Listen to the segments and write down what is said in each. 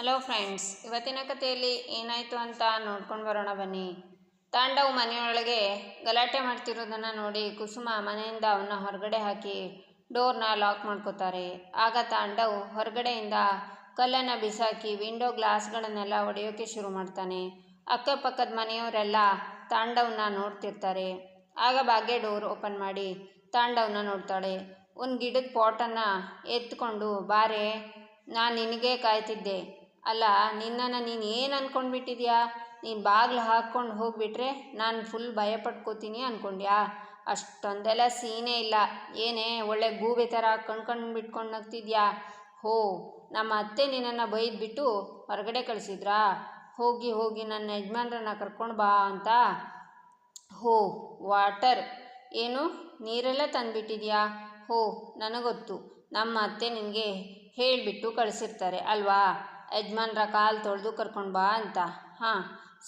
Hello friends ಇವತ್ತಿನ ಕಥೆಯಲ್ಲಿ ಏನಾಯಿತು ಅಂತ ನೋಡ್ಕೊಂಡು ಬರೋಣ ಬನ್ನಿ. ತಾಂಡವ್ ಮನೆಯೊಳಗೆ ಗಲಾಟೆ ಮಾಡ್ತಿರೋದನ್ನು ನೋಡಿ ಕುಸುಮ ಮನೆಯಿಂದ ಅವನ್ನ ಹೊರಗಡೆ ಹಾಕಿ ಡೋರ್ನ ಲಾಕ್ ಮಾಡ್ಕೋತಾರೆ. ಆಗ ತಾಂಡವ್ ಹೊರಗಡೆಯಿಂದ ಕಲ್ಲನ್ನು ಬಿಸಾಕಿ ವಿಂಡೋ ಗ್ಲಾಸ್ಗಳನ್ನೆಲ್ಲ ಒಡೆಯೋಕ್ಕೆ ಶುರು ಮಾಡ್ತಾನೆ. ಅಕ್ಕಪಕ್ಕದ ಮನೆಯವರೆಲ್ಲ ತಾಂಡವ್ನ ನೋಡ್ತಿರ್ತಾರೆ. ಆಗ ಭಾಗ್ಯ ಡೋರ್ ಓಪನ್ ಮಾಡಿ ತಾಂಡವ್ನ ನೋಡ್ತಾಳೆ. ಒಂದು ಗಿಡದ ಪಾಟನ್ನು ಎತ್ಕೊಂಡು ಬಾರೆ, ನಾನು ನಿನಗೆ ಕಾಯ್ತಿದ್ದೆ. ಅಲ್ಲ, ನಿನ್ನನ್ನು ನೀನು ಏನು ಅಂದ್ಕೊಂಡ್ಬಿಟ್ಟಿದ್ಯಾ ನೀನು ಬಾಗಿಲು ಹಾಕ್ಕೊಂಡು ಹೋಗಿಬಿಟ್ರೆ ನಾನು ಫುಲ್ ಭಯ ಪಡ್ಕೋತೀನಿ ಅಂದ್ಕೊಂಡ್ಯಾ ಅಷ್ಟೊಂದೆಲ್ಲ ಸೀನೇ ಇಲ್ಲ. ಏನೇ, ಒಳ್ಳೆ ಗೂಬೆ ಥರ ಕಣ್ಕಂಡು ಬಿಟ್ಕೊಂಡು ನಗ್ತಿದ್ಯಾ? ಹೋ, ನಮ್ಮ ಅತ್ತೆ ನಿನ್ನನ್ನು ಬೈದ್ಬಿಟ್ಟು ಹೊರಗಡೆ ಕಳಿಸಿದ್ರಾ? ಹೋಗಿ ಹೋಗಿ ನನ್ನ ಯಜಮಾನ್ರನ್ನ ಕರ್ಕೊಂಡು ಬಾ ಅಂತ? ಹೋ, ವಾಟರ್. ಏನು, ನೀರೆಲ್ಲ ತಂದುಬಿಟ್ಟಿದ್ಯಾ? ಹೋ, ನನಗೊತ್ತು. ನಮ್ಮ ಅತ್ತೆ ನಿನಗೆ ಹೇಳಿಬಿಟ್ಟು ಕಳಿಸಿರ್ತಾರೆ, ಅಲ್ವಾ? ಯಜಮಾನ್ರ ಕಾಲು ತೊಳೆದು ಕರ್ಕೊಂಡು ಬಾ ಅಂತ. ಹಾಂ,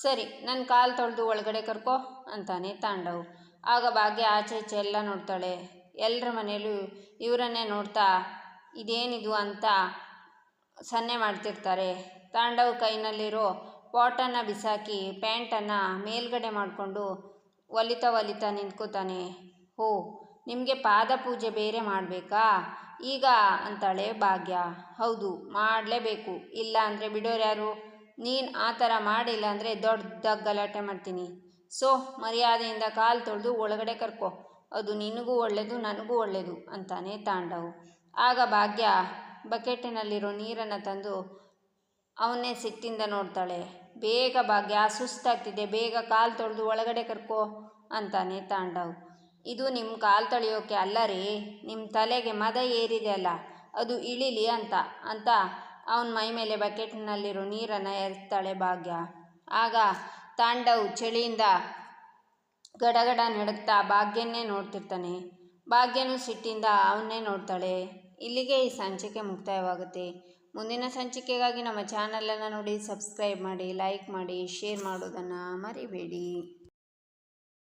ಸರಿ ನನ್ನ ಕಾಲು ತೊಳೆದು ಒಳಗಡೆ ಕರ್ಕೋ ಅಂತಾನೆ ತಾಂಡವ್. ಆಗ ಭಾಗ್ಯ ಆಚೆ ಈಚೆ ಎಲ್ಲ ನೋಡ್ತಾಳೆ. ಎಲ್ಲರ ಮನೆಯಲ್ಲೂ ಇವರನ್ನೇ ನೋಡ್ತಾ, ಇದೇನಿದು ಅಂತ ಸನ್ನೆ ಮಾಡ್ತಿರ್ತಾರೆ. ತಾಂಡವ್ ಕೈನಲ್ಲಿರೋ ಪಾಟನ್ನು ಬಿಸಾಕಿ ಪ್ಯಾಂಟನ್ನು ಮೇಲ್ಗಡೆ ಮಾಡಿಕೊಂಡು ಒಲಿತಾ ಒಲಿತಾ ನಿಂತ್ಕೋತಾನೆ. ಹೋ ನಿಮಗೆ ಪಾದ ಪೂಜೆ ಬೇರೆ ಮಾಡಬೇಕಾ? ಈಗ ಅಂತಾಳೆ ಭಾಗ್ಯ. ಹೌದು, ಮಾಡಲೇಬೇಕು. ಇಲ್ಲ ಅಂದರೆ ಬಿಡೋರು ಯಾರು? ನೀನು ಆ ಥರ ಮಾಡಿಲ್ಲ ಅಂದರೆ ದೊಡ್ಡ ಗಲಾಟೆ ಮಾಡ್ತೀನಿ. ಸೊ, ಮರ್ಯಾದೆಯಿಂದ ಕಾಲು ತೊಳೆದು ಒಳಗಡೆ ಕರ್ಕೊ. ಅದು ನಿನಗೂ ಒಳ್ಳೆಯದು ನನಗೂ ಒಳ್ಳೆಯದು ಅಂತಾನೆ ತಾಂಡವ್. ಆಗ ಭಾಗ್ಯ ಬಕೆಟಿನಲ್ಲಿರೋ ನೀರನ್ನು ತಂದು ಅವನ್ನೇ ಸಿಟ್ಟಿಂದ ನೋಡ್ತಾಳೆ. ಬೇಗ ಭಾಗ್ಯ, ಸುಸ್ತಾಗ್ತಿದೆ. ಬೇಗ ಕಾಲು ತೊಳೆದು ಒಳಗಡೆ ಕರ್ಕೋ ಅಂತಾನೆ ತಾಂಡವ್. ಇದು ನಿಮ್ಮ ಕಾಲು ತಳಿಯೋಕೆ ಅಲ್ಲ ರೀ ನಿಮ್ಮ ತಲೆಗೆ ಮದ ಏರಿದೆ ಅಲ್ಲ, ಅದು ಇಳಿಲಿ ಅಂತ ಅಂತ ಅವನ ಮೈ ಮೇಲೆ ಬಕೆಟ್ನಲ್ಲಿರೋ ನೀರನ್ನು ಎರ್ತಾಳೆ ಭಾಗ್ಯ. ಆಗ ತಾಂಡವ್ ಚಳಿಯಿಂದ ಗಡಗಡ ನಡುಗ್ತಾ ಭಾಗ್ಯನ್ನೇ ನೋಡ್ತಿರ್ತಾನೆ. ಭಾಗ್ಯನೂ ಸಿಟ್ಟಿಂದ ಅವನ್ನೇ ನೋಡ್ತಾಳೆ. ಇಲ್ಲಿಗೆ ಈ ಸಂಚಿಕೆ ಮುಕ್ತಾಯವಾಗುತ್ತೆ. ಮುಂದಿನ ಸಂಚಿಕೆಗಾಗಿ ನಮ್ಮ ಚಾನಲನ್ನು ನೋಡಿ, ಸಬ್ಸ್ಕ್ರೈಬ್ ಮಾಡಿ, ಲೈಕ್ ಮಾಡಿ, ಶೇರ್ ಮಾಡೋದನ್ನು ಮರಿಬೇಡಿ.